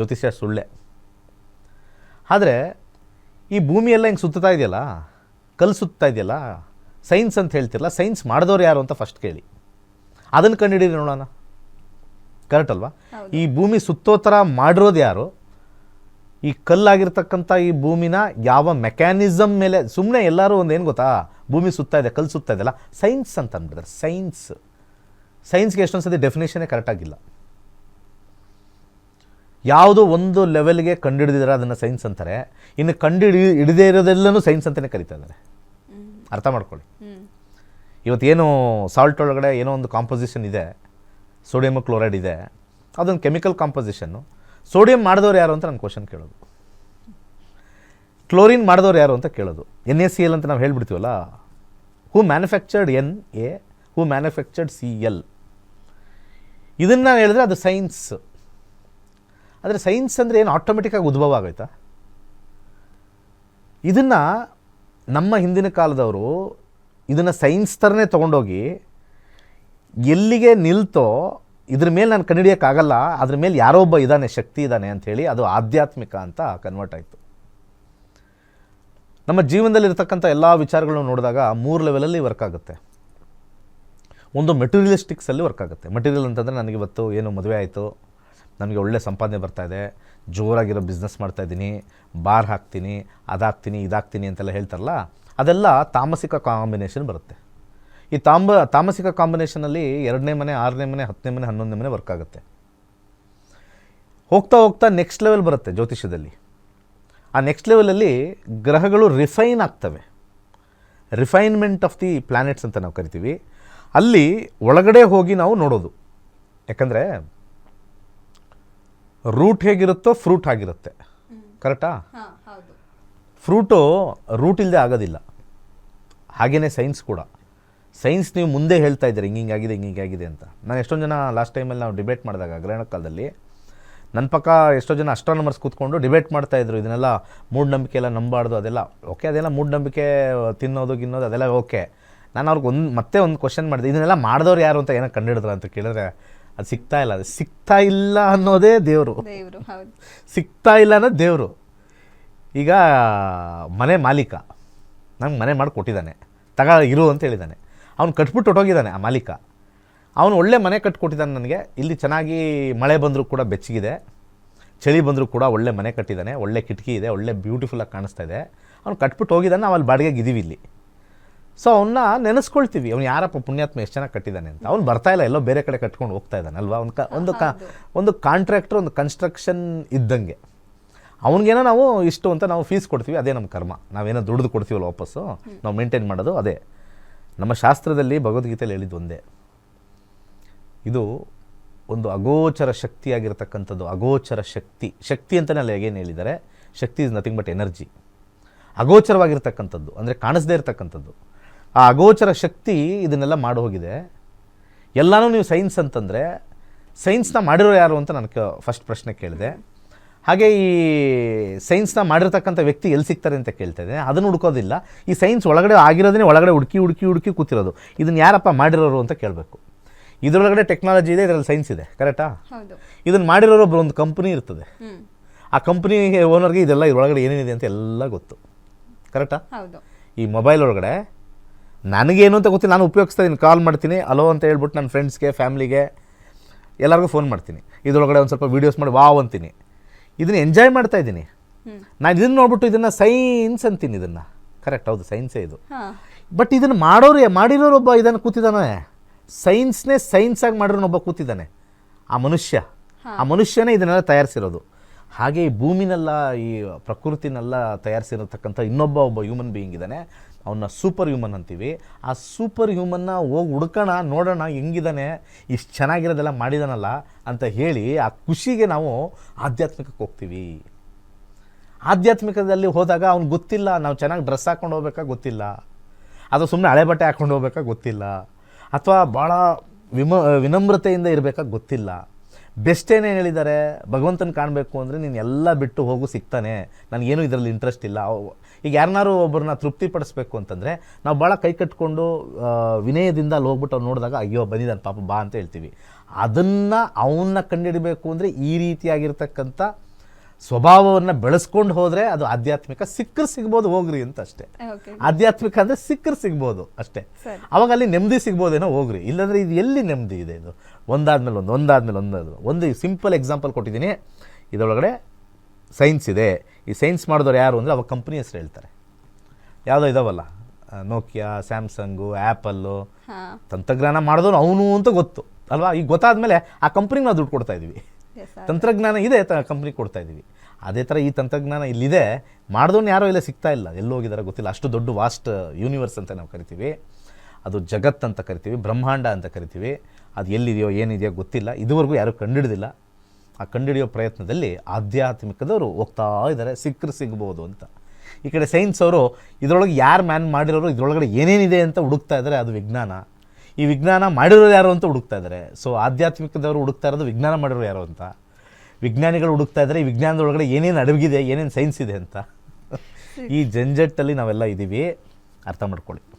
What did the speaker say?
ಜ್ಯೋತಿಷ್ಯ ಸುಳ್ಳೆ. ಆದರೆ ಈ ಭೂಮಿಯೆಲ್ಲ ಹಿಂಗೆ ಸುತ್ತಾ ಇದೆಯಲ್ಲ ಕಲ್ಲು ಸುತ್ತಾ ಇದೆಯಲ್ಲ ಸೈನ್ಸ್ ಅಂತ ಹೇಳ್ತಿರಲ್ಲ ಸೈನ್ಸ್ ಮಾಡಿದವ್ರು ಯಾರು ಅಂತ ಫಸ್ಟ್ ಕೇಳಿ. ಅದನ್ನು ಕಂಡುಹಿಡೀರಿ ನೋಡೋಣ. ಕರೆಕ್ಟ್ ಅಲ್ವಾ? ಈ ಭೂಮಿ ಸುತ್ತೋ ಥರ ಮಾಡಿರೋದು ಯಾರು? ಈ ಕಲ್ಲಾಗಿರ್ತಕ್ಕಂಥ ಈ ಭೂಮಿನ ಯಾವ ಮೆಕ್ಯಾನಿಸಮ್ ಮೇಲೆ ಸುಮ್ಮನೆ ಎಲ್ಲರೂ ಒಂದು ಏನು ಗೊತ್ತಾ? ಭೂಮಿ ಸುತ್ತಾ ಇದೆ ಕಲ್ಲು ಸುತ್ತಾ ಇದೆಯಲ್ಲ ಸೈನ್ಸ್ ಅಂತ ಅಂದ್ಬಿಡ್ತಾರೆ ಸೈನ್ಸ್. ಸೈನ್ಸ್ಗೆ ಎಷ್ಟೊಂದು ಸತಿ ಡೆಫಿನೇಷನೇ ಕರೆಕ್ಟಾಗಿಲ್ಲ ಯಾವುದೋ ಒಂದು ಲೆವೆಲ್ಗೆ ಕಂಡುಹಿಡಿದಿದ್ದಾರೆ ಅದನ್ನು ಸೈನ್ಸ್ ಅಂತಾರೆ. ಇನ್ನು ಕಂಡು ಹಿಡಿ ಹಿಡಿದೇ ಇರೋದೆಲ್ಲನೂ ಸೈನ್ಸ್ ಅಂತಲೇ ಕರಿತಾ ಇದ್ದಾರೆ. ಅರ್ಥ ಮಾಡ್ಕೊಳ್ಳಿ. ಇವತ್ತೇನು ಸಾಲ್ಟ್ ಒಳಗಡೆ ಏನೋ ಒಂದು ಕಾಂಪೋಸಿಷನ್ ಇದೆ ಸೋಡಿಯಮ್ ಕ್ಲೋರೈಡ್ ಇದೆ ಅದೊಂದು ಕೆಮಿಕಲ್ ಕಾಂಪೋಸಿಷನ್ನು ಸೋಡಿಯಂ ಮಾಡಿದವ್ರು ಯಾರು ಅಂತ ನಾನು ಕ್ವಶನ್ ಕೇಳೋದು. ಕ್ಲೋರಿನ್ ಮಾಡಿದವ್ರು ಯಾರು ಅಂತ ಕೇಳೋದು. ಎನ್ ಎ ಸಿ ಎಲ್ ಅಂತ ನಾವು ಹೇಳ್ಬಿಡ್ತೀವಲ್ಲ? Who manufactured N A who manufactured C L ಇದನ್ನು ಹೇಳಿದ್ರೆ ಅದು ಸೈನ್ಸ್ ಆದರೆ ಸೈನ್ಸ್ ಅಂದರೆ ಏನು ಆಟೋಮೆಟಿಕ್ಕಾಗಿ ಉದ್ಭವ ಆಗೋಯ್ತಾ? ಇದನ್ನು ನಮ್ಮ ಹಿಂದಿನ ಕಾಲದವರು ಇದನ್ನು ಸೈನ್ಸ್ ಥರನೇ ತೊಗೊಂಡೋಗಿ ಎಲ್ಲಿಗೆ ನಿಲ್ತೋ ಇದ್ರ ಮೇಲೆ ನಾನು ಕಂಡುಹಿಡಿಯೋಕ್ಕಾಗಲ್ಲ ಅದ್ರ ಮೇಲೆ ಯಾರೋ ಒಬ್ಬ ಇದ್ದಾನೆ, ಶಕ್ತಿ ಇದ್ದಾನೆ ಅಂಥೇಳಿ ಅದು ಆಧ್ಯಾತ್ಮಿಕ ಅಂತ ಕನ್ವರ್ಟ್ ಆಯಿತು. ನಮ್ಮ ಜೀವನದಲ್ಲಿರ್ತಕ್ಕಂಥ ಎಲ್ಲ ವಿಚಾರಗಳನ್ನು ನೋಡಿದಾಗ ಮೂರು ಲೆವೆಲಲ್ಲಿ ವರ್ಕ್ ಆಗುತ್ತೆ. ಒಂದು ಮೆಟೀರಿಯಲಿಸ್ಟಿಕ್ಸಲ್ಲಿ ವರ್ಕ್ ಆಗುತ್ತೆ. ಮೆಟೀರಿಯಲ್ ಅಂತಂದರೆ ನನಗೆ ಇವತ್ತು ಏನು ಮದುವೆ ಆಯಿತು ನನಗೆ ಒಳ್ಳೆ ಸಂಪಾದನೆ ಬರ್ತಾ ಇದೆ. ಜೋರಾಗಿರೋ ಬಿಸ್ನೆಸ್ ಮಾಡ್ತಾ ಇದ್ದೀನಿ. ಬಾರ್ ಹಾಕ್ತೀನಿ, ಅದಾಗ್ತೀನಿ, ಇದಾಗ್ತೀನಿ ಅಂತೆಲ್ಲ ಹೇಳ್ತಾರಲ್ಲ, ಅದೆಲ್ಲ ತಾಮಸಿಕ ಕಾಂಬಿನೇಷನ್ ಬರುತ್ತೆ. ಈ ತಾಂಬ, ತಾಮಸಿಕ ಕಾಂಬಿನೇಷನಲ್ಲಿ ಎರಡನೇ ಮನೆ, ಆರನೇ ಮನೆ, ಹತ್ತನೇ ಮನೆ, ಹನ್ನೊಂದನೇ ಮನೆ ವರ್ಕ್ ಆಗುತ್ತೆ. ಹೋಗ್ತಾ ಹೋಗ್ತಾ ನೆಕ್ಸ್ಟ್ ಲೆವೆಲ್ ಬರುತ್ತೆ ಜ್ಯೋತಿಷ್ಯದಲ್ಲಿ. ಆ ನೆಕ್ಸ್ಟ್ ಲೆವೆಲಲ್ಲಿ ಗ್ರಹಗಳು ರಿಫೈನ್ ಆಗ್ತವೆ. ರಿಫೈನ್ಮೆಂಟ್ ಆಫ್ ದಿ ಪ್ಲಾನೆಟ್ಸ್ ಅಂತ ನಾವು ಕರಿತೀವಿ. ಅಲ್ಲಿ ಒಳಗಡೆ ಹೋಗಿ ನಾವು ನೋಡೋದು. ಯಾಕಂದರೆ ರೂಟ್ ಹೇಗಿರುತ್ತೋ ಫ್ರೂಟ್ ಆಗಿರುತ್ತೆ. ಕರೆಕ್ಟಾ ಫ್ರೂಟು ರೂಟ್ ಇಲ್ಲದೆ ಆಗೋದಿಲ್ಲ. ಹಾಗೆಯೇ ಸೈನ್ಸ್ ಕೂಡ. ಸೈನ್ಸ್ ನೀವು ಮುಂದೆ ಹೇಳ್ತಾ ಇದ್ದೀರಿ ಹಿಂಗೆ ಹಿಂಗಾಗಿದೆ ಹಿಂಗೆ ಆಗಿದೆ ಅಂತ. ನಾನು ಎಷ್ಟೊಂದು ಜನ ಲಾಸ್ಟ್ ಟೈಮಲ್ಲಿ ನಾವು ಡಿಬೇಟ್ ಮಾಡಿದಾಗ ಗ್ರಹಣ ಕಾಲದಲ್ಲಿ ನನ್ನ ಪಕ್ಕ ಎಷ್ಟೋ ಜನ ಅಸ್ಟ್ರಾನಮರ್ಸ್ ಕೂತ್ಕೊಂಡು ಡಿಬೇಟ್ ಮಾಡ್ತಾ ಇದ್ರು. ಇದನ್ನೆಲ್ಲ ಮೂಢನಂಬಿಕೆ ಎಲ್ಲ ನಂಬಾರ್ದು ಅದೆಲ್ಲ ಓಕೆ ಅದೆಲ್ಲ ಮೂಢನಂಬಿಕೆ ತಿನ್ನೋದು ಗಿನ್ನೋದು ಅದೆಲ್ಲ ಓಕೆ ನಾನು ಅವ್ರಿಗೆ ಒಂದು ಮತ್ತೆ ಒಂದು ಕ್ವಶನ್ ಮಾಡಿದೆ ಇದನ್ನೆಲ್ಲ ಮಾಡಿದವ್ರು ಯಾರು ಅಂತ ಏನೋ ಕಂಡುಹಿಡಿದ್ರ ಅಂತ ಕೇಳಿದ್ರೆ ಅದು ಸಿಗ್ತಾ ಇಲ್ಲ. ಅದು ಸಿಗ್ತಾ ಇಲ್ಲ ಅನ್ನೋದೇ ದೇವರು. ದೇವರು ಹೌದು. ಸಿಗ್ತಾ ಇಲ್ಲ ಅನ್ನೋದು ದೇವರು. ಈಗ ಮನೆ ಮಾಲೀಕ ನಂಗೆ ಮನೆ ಮಾಡಿ ಕೊಟ್ಟಿದ್ದಾನೆ. ತಗ ಇರು ಅಂತ ಹೇಳಿದ್ದಾನೆ. ಅವ್ನು ಕಟ್ಬಿಟ್ಟು ಹೊಟ್ಟೋಗಿದ್ದಾನೆ ಆ ಮಾಲೀಕ. ಅವನು ಒಳ್ಳೆ ಮನೆ ಕಟ್ಕೊಟ್ಟಿದ್ದಾನೆ ನನಗೆ. ಇಲ್ಲಿ ಚೆನ್ನಾಗಿ ಮಳೆ ಬಂದರೂ ಕೂಡ ಬೆಚ್ಚಗಿದೆ. ಚಳಿ ಬಂದರೂ ಕೂಡ ಒಳ್ಳೆ ಮನೆ ಕಟ್ಟಿದ್ದಾನೆ. ಒಳ್ಳೆ ಕಿಟಕಿ ಇದೆ ಒಳ್ಳೆ ಬ್ಯೂಟಿಫುಲ್ಲಾಗಿ ಕಾಣಿಸ್ತಾ ಇದೆ. ಅವ್ನು ಕಟ್ಬಿಟ್ಟು ಹೋಗಿದ್ದಾನೆ. ನಾವು ಅಲ್ಲಿ ಬಾಡಿಗೆಗೆ ಇದ್ದೀವಿ ಇಲ್ಲಿ. ಸೊ ಅವನ್ನ ನೆನೆಸ್ಕೊಳ್ತೀವಿ. ಅವ್ನು ಯಾರಪ್ಪ ಪುಣ್ಯಾತ್ಮ ಎಷ್ಟು ಚೆನ್ನಾಗಿ ಕಟ್ಟಿದ್ದಾನೆ ಅಂತ. ಅವ್ನು ಬರ್ತಾ ಇಲ್ಲ ಎಲ್ಲೋ ಬೇರೆ ಕಡೆ ಕಟ್ಕೊಂಡು ಹೋಗ್ತಾ ಇದ್ದಾನೆ ಅಲ್ವಾ? ಒಂದು ಕ ಒಂದು ಕ ಒಂದು ಕಾಂಟ್ರಾಕ್ಟರ್ ಒಂದು ಕನ್ಸ್ಟ್ರಕ್ಷನ್ ಇದ್ದಂಗೆ. ಅವ್ನಿಗೇನೋ ನಾವು ಇಷ್ಟು ಅಂತ ನಾವು ಫೀಸ್ ಕೊಡ್ತೀವಿ ಅದೇ ನಮ್ಮ ಕರ್ಮ. ನಾವೇನೋ ದುಡ್ದು ಕೊಡ್ತೀವಲ್ಲ ವಾಪಸ್ಸು ನಾವು ಮೇಂಟೈನ್ ಮಾಡೋದು ಅದೇ. ನಮ್ಮ ಶಾಸ್ತ್ರದಲ್ಲಿ ಭಗವದ್ಗೀತೆಯಲ್ಲಿ ಹೇಳಿದ್ದು ಒಂದೇ. ಇದು ಒಂದು ಅಗೋಚರ ಶಕ್ತಿಯಾಗಿರ್ತಕ್ಕಂಥದ್ದು ಅಗೋಚರ ಶಕ್ತಿ. ಶಕ್ತಿ ಅಂತಲೇ ಅಲ್ಲಿ ಏನು ಹೇಳಿದ್ದಾರೆ? ಶಕ್ತಿ ಇಸ್ ನಥಿಂಗ್ ಬಟ್ ಎನರ್ಜಿ ಅಗೋಚರವಾಗಿರ್ತಕ್ಕಂಥದ್ದು ಅಂದರೆ ಕಾಣಿಸದೇ ಇರತಕ್ಕಂಥದ್ದು. ಆ ಅಗೋಚರ ಶಕ್ತಿ ಇದನ್ನೆಲ್ಲ ಮಾಡಿ ಹೋಗಿದೆ ಎಲ್ಲನೂ ನೀವು ಸೈನ್ಸ್ ಅಂತಂದರೆ ಸೈನ್ಸ್ನ ಮಾಡಿರೋ ಯಾರು ಅಂತ ನನಗೆ ಫಸ್ಟ್ ಪ್ರಶ್ನೆ ಕೇಳಿದೆ. ಹಾಗೆ ಈ ಸೈನ್ಸ್ನ ಮಾಡಿರ್ತಕ್ಕಂಥ ವ್ಯಕ್ತಿ ಎಲ್ಲಿ ಸಿಗ್ತಾರೆ ಅಂತ ಕೇಳ್ತಾ ಇದ್ದೇನೆ ಅದನ್ನು ಹುಡ್ಕೋದಿಲ್ಲ. ಈ ಸೈನ್ಸ್ ಒಳಗಡೆ ಆಗಿರೋದೇ ಒಳಗಡೆ ಹುಡುಕಿ ಹುಡುಕಿ ಹುಡುಕಿ ಕೂತಿರೋದು. ಇದನ್ನು ಯಾರಪ್ಪ ಮಾಡಿರೋರು ಅಂತ ಕೇಳಬೇಕು. ಇದರೊಳಗಡೆ ಟೆಕ್ನಾಲಜಿ ಇದೆ ಇದರಲ್ಲಿ ಸೈನ್ಸ್ ಇದೆ. ಕರೆಕ್ಟಾ ಇದನ್ನು ಮಾಡಿರೋರು ಒಬ್ಬರು ಒಂದು ಕಂಪ್ನಿ ಇರ್ತದೆ. ಆ ಕಂಪ್ನಿ ಓನರ್ಗೆ ಇದೆಲ್ಲ ಇದರೊಳಗಡೆ ಏನೇನಿದೆ ಅಂತ ಎಲ್ಲ ಗೊತ್ತು. ಕರೆಕ್ಟಾ ಈ ಮೊಬೈಲ್ ಒಳಗಡೆ ನನಗೇನು ಅಂತ ಗೊತ್ತಿಲ್ಲ. ನಾನು ಉಪಯೋಗಿಸ್ತಾ ಇದ್ದೀನಿ ಕಾಲ್ ಮಾಡ್ತೀನಿ. ಅಲೋ ಅಂತ ಹೇಳ್ಬಿಟ್ಟು ನನ್ನ ಫ್ರೆಂಡ್ಸ್ಗೆ ಫ್ಯಾಮ್ಲಿಗೆ ಎಲ್ಲರಿಗೂ ಫೋನ್ ಮಾಡ್ತೀನಿ. ಇದರೊಳಗಡೆ ಒಂದು ಸ್ವಲ್ಪ ವೀಡಿಯೋಸ್ ಮಾಡಿ ವಾವ್ ಅಂತೀನಿ. ಇದನ್ನು ಎಂಜಾಯ್ ಮಾಡ್ತಾ ಇದ್ದೀನಿ ನಾನು ಇದನ್ನು ನೋಡ್ಬಿಟ್ಟು ಇದನ್ನು ಸೈನ್ಸ್ ಅಂತೀನಿ ಇದನ್ನು. ಕರೆಕ್ಟ್ ಹೌದು ಸೈನ್ಸೇ ಇದು. ಬಟ್ ಇದನ್ನು ಮಾಡೋರು ಮಾಡಿರೋರು ಒಬ್ಬ ಇದನ್ನು ಕೂತಿದ್ದಾನೆ ಸೈನ್ಸ್ನೇ ಸೈನ್ಸಾಗಿ ಮಾಡಿರೋನೊಬ್ಬ ಕೂತಿದ್ದಾನೆ ಆ ಮನುಷ್ಯ. ಆ ಮನುಷ್ಯನೇ ಇದನ್ನೆಲ್ಲ ತಯಾರಿಸಿರೋದು. ಹಾಗೆ ಈ ಭೂಮಿನೆಲ್ಲ ಈ ಪ್ರಕೃತಿನೆಲ್ಲ ತಯಾರಿಸಿರತಕ್ಕಂಥ ಇನ್ನೊಬ್ಬ ಒಬ್ಬ ಹ್ಯೂಮನ್ ಬೀಯಿಂಗ್ ಇದ್ದಾನೆ ಅವನ್ನ ಸೂಪರ್ ಹ್ಯೂಮನ್ ಅಂತೀವಿ. ಆ ಸೂಪರ್ ಹ್ಯೂಮನ್ನ ಹೋಗಿ ಹುಡ್ಕೋಣ, ನೋಡೋಣ ಹೆಂಗಿದ್ದಾನೆ ಇಷ್ಟು ಚೆನ್ನಾಗಿರೋದೆಲ್ಲ ಮಾಡಿದಾನಲ್ಲ ಅಂತ ಹೇಳಿ ಆ ಖುಷಿಗೆ ನಾವು ಆಧ್ಯಾತ್ಮಿಕಕ್ಕೆ ಹೋಗ್ತೀವಿ. ಆಧ್ಯಾತ್ಮಿಕದಲ್ಲಿ ಹೋದಾಗ ಅವ್ನು ಗೊತ್ತಿಲ್ಲ, ನಾವು ಚೆನ್ನಾಗಿ ಡ್ರೆಸ್ ಹಾಕ್ಕೊಂಡು ಹೋಗ್ಬೇಕಾ ಗೊತ್ತಿಲ್ಲ. ಅಥವಾ ಸುಮ್ಮನೆ ಹಳೆ ಬಟ್ಟೆ ಹಾಕ್ಕೊಂಡು ಹೋಗ್ಬೇಕಾ ಗೊತ್ತಿಲ್ಲ. ಅಥವಾ ಭಾಳ ವಿಮ, ವಿನಮ್ರತೆಯಿಂದ ಇರಬೇಕಾ ಗೊತ್ತಿಲ್ಲ. ಬೆಸ್ಟ್ ಏನೇನು ಹೇಳಿದ್ದಾರೆ, ಭಗವಂತನ ಕಾಣಬೇಕು ಅಂದರೆ ನೀನು ಎಲ್ಲ ಬಿಟ್ಟು ಹೋಗು ಸಿಗ್ತಾನೆ. ನನಗೇನು ಇದರಲ್ಲಿ ಇಂಟ್ರೆಸ್ಟ್ ಇಲ್ಲ. ಈಗ ಯಾರನ್ನಾರು ಒಬ್ಬರನ್ನ ತೃಪ್ತಿಪಡಿಸ್ಬೇಕು ಅಂತಂದರೆ ನಾವು ಭಾಳ ಕೈ ಕಟ್ಕೊಂಡು ವಿನಯದಿಂದ ಅಲ್ಲಿ ಹೋಗ್ಬಿಟ್ಟು ಅವ್ನು ನೋಡಿದಾಗ, ಅಯ್ಯೋ ಬಂದಿದ್ದಾನೆ ಪಾಪ ಬಾ ಅಂತ ಹೇಳ್ತೀವಿ. ಅದನ್ನು ಅವನ್ನ ಕಂಡುಹಿಡಬೇಕು ಅಂದರೆ ಈ ರೀತಿಯಾಗಿರ್ತಕ್ಕಂಥ ಸ್ವಭಾವವನ್ನು ಬೆಳೆಸ್ಕೊಂಡು ಹೋದರೆ ಅದು ಆಧ್ಯಾತ್ಮಿಕ ಸಿಕ್ಕರು ಸಿಗ್ಬೋದು ಹೋಗ್ರಿ ಅಂತ ಅಷ್ಟೇ. ಆಧ್ಯಾತ್ಮಿಕ ಅಂದರೆ ಸಿಕ್ಕರು ಸಿಗ್ಬೋದು ಅಷ್ಟೇ. ಅವಾಗ ಅಲ್ಲಿ ನೆಮ್ಮದಿ ಸಿಗ್ಬೋದೇನೋ ಹೋಗ್ರಿ. ಇಲ್ಲಾಂದರೆ ಇದು ಎಲ್ಲಿ ನೆಮ್ಮದಿ ಇದೆ ಇದು? ಒಂದಾದ್ಮೇಲೆ ಒಂದು ಒಂದಾದ್ಮೇಲೆ ಒಂದಾದ್ರು ಒಂದು. ಸಿಂಪಲ್ ಎಕ್ಸಾಂಪಲ್ ಕೊಟ್ಟಿದ್ದೀನಿ. ಇದರೊಳಗಡೆ ಸೈನ್ಸ್ ಇದೆ. ಈ ಸೈನ್ಸ್ ಮಾಡಿದವ್ರು ಯಾರು ಅಂದರೆ ಅವಾಗ ಕಂಪ್ನಿ ಹೆಸರು ಹೇಳ್ತಾರೆ. ಯಾವುದೋ ಇದಾವಲ್ಲ? ನೋಕಿಯಾ ಸ್ಯಾಮ್ಸಂಗು ಆ್ಯಪಲ್ಲು ತಂತ್ರಜ್ಞಾನ ಮಾಡಿದವನು ಅವನು ಅಂತ ಗೊತ್ತು. ಅಲ್ವಾ? ಈಗ ಗೊತ್ತಾದ್ಮೇಲೆ ಆ ಕಂಪ್ನಿಗೆ ನಾವು ದುಡ್ಡು ಕೊಡ್ತಾ ಇದ್ದೀವಿ ತಂತ್ರಜ್ಞಾನ ಇದೆ ತ ಕಂಪ್ನಿ ಕೊಡ್ತಾ ಇದ್ದೀವಿ. ಅದೇ ಥರ ಈ ತಂತ್ರಜ್ಞಾನ ಇಲ್ಲಿದೆ. ಮಾಡಿದವನು ಯಾರೋ ಇಲ್ಲ ಸಿಗ್ತಾ ಇಲ್ಲ. ಎಲ್ಲೋಗಿದ್ದಾರೆ ಗೊತ್ತಿಲ್ಲ. ಅಷ್ಟು ದೊಡ್ಡ ವಾಸ್ಟ್ ಯೂನಿವರ್ಸ್ ಅಂತ ನಾವು ಕರಿತೀವಿ. ಅದು ಜಗತ್ ಅಂತ ಕರಿತೀವಿ. ಬ್ರಹ್ಮಾಂಡ ಅಂತ ಕರಿತೀವಿ. ಅದು ಎಲ್ಲಿದೆಯೋ, ಏನಿದೆಯೋ ಗೊತ್ತಿಲ್ಲ. ಇದುವರೆಗೂ ಯಾರೂ ಕಂಡುಹಿಡಿದಿಲ್ಲ. ಆ ಕಂಡುಹಿಡಿಯೋ ಪ್ರಯತ್ನದಲ್ಲಿ ಆಧ್ಯಾತ್ಮಿಕದವರು ಹೋಗ್ತಾ ಇದ್ದಾರೆ. ಸಿಕ್ಕರು ಸಿಗ್ಬೋದು ಅಂತ. ಈ ಕಡೆ ಸೈನ್ಸ್ ಅವರು, ಇದರೊಳಗೆ ಯಾರು ಮ್ಯಾನ್ ಮಾಡಿರೋರು, ಇದರೊಳಗಡೆ ಏನೇನಿದೆ ಅಂತ ಹುಡುಕ್ತಾ ಇದ್ದಾರೆ, ಅದು ವಿಜ್ಞಾನ. ಈ ವಿಜ್ಞಾನ ಮಾಡಿರೋರು ಯಾರು ಅಂತ ಹುಡುಕ್ತಾ ಇದ್ದಾರೆ. ಸೊ ಆಧ್ಯಾತ್ಮಿಕದವರು ಹುಡುಕ್ತಾ ಇರೋದು ವಿಜ್ಞಾನ ಮಾಡಿರೋರು ಯಾರು ಅಂತ. ವಿಜ್ಞಾನಿಗಳು ಹುಡುಕ್ತಾ ಇದ್ದಾರೆ, ಈ ವಿಜ್ಞಾನದೊಳಗಡೆ ಏನೇನು ಅಡಗಿದೆ ಏನೇನು ಸೈನ್ಸ್ ಇದೆ ಅಂತ. ಈ ಜಂಜಟ್ಟಲ್ಲಿ ನಾವೆಲ್ಲ ಇದ್ದೀವಿ ಅರ್ಥ ಮಾಡ್ಕೊಳ್ಳಿ.